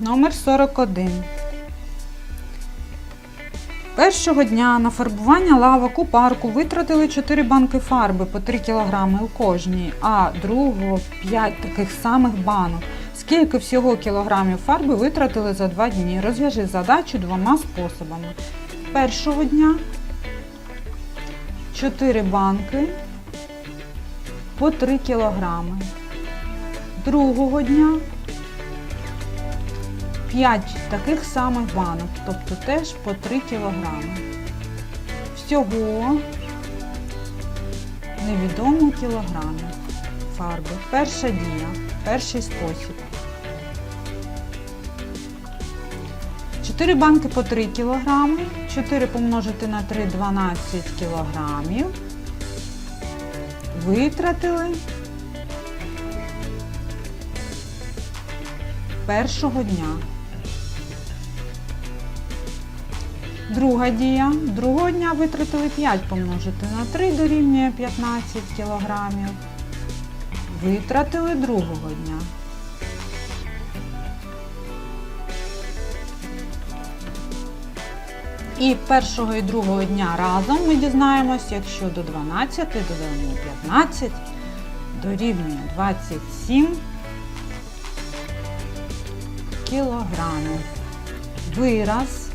Номер 41. Першого дня на фарбування лавок у парку витратили 4 банки фарби по 3 кг у кожній, а другого 5 таких самих банок. Скільки всього кілограмів фарби витратили за 2 дні? Розв'яжи задачу двома способами. Першого дня 4 банки по 3 кг. Другого дня 5 таких самих банок, тобто теж по 3 кілограми. Всього невідомо кілограмів фарби. Перша дія, перший спосіб. 4 банки по 3 кілограми, 4 помножити на 3 12 кілограмів. Витратили першого дня. Друга дія. Другого дня витратили 5 помножити на 3 дорівнює 15 кілограмів. Витратили другого дня. І першого і другого дня разом ми дізнаємось, якщо до 12 додаємо 15, дорівнює 27 кілограмів. Вираз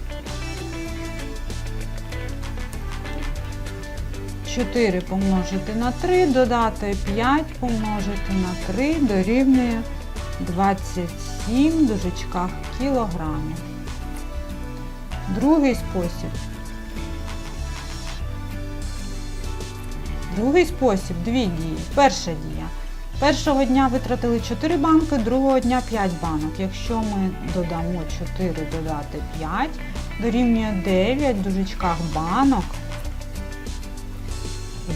4 помножити на 3, додати 5 помножити на 3 дорівнює 27 в дужечках кілограмів. Другий спосіб. Другий спосіб дві дії. Перша дія. Першого дня витратили 4 банки, другого дня 5 банок. Якщо ми додамо 4 додати 5, дорівнює 9 в дужечках банок.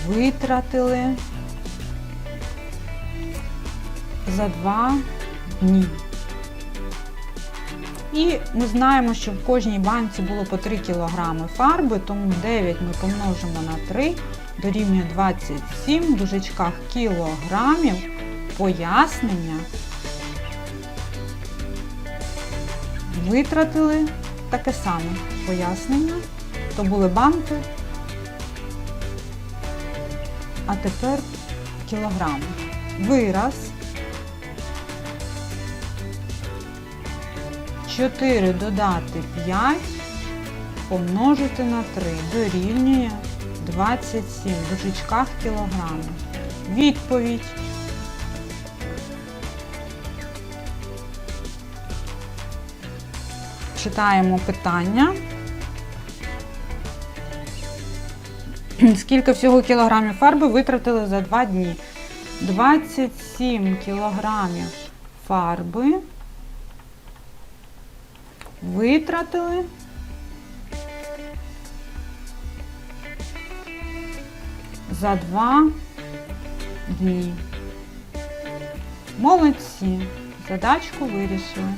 Витратили за 2 дні. І ми знаємо, що в кожній банці було по 3 кг фарби, тому 9 ми помножимо на 3, дорівнює 27 в дужечках кілограмів. Пояснення. Витратили таке саме пояснення. То були банки, а тепер кілограми. Вираз 4 додати 5 помножити на 3 дорівнює 27 в дужечках кілограмів. Відповідь. Читаємо питання. Скільки всього кілограмів фарби витратили за 2 дні? 27 кілограмів фарби витратили за 2 дні. Молодці! Задачку вирішили.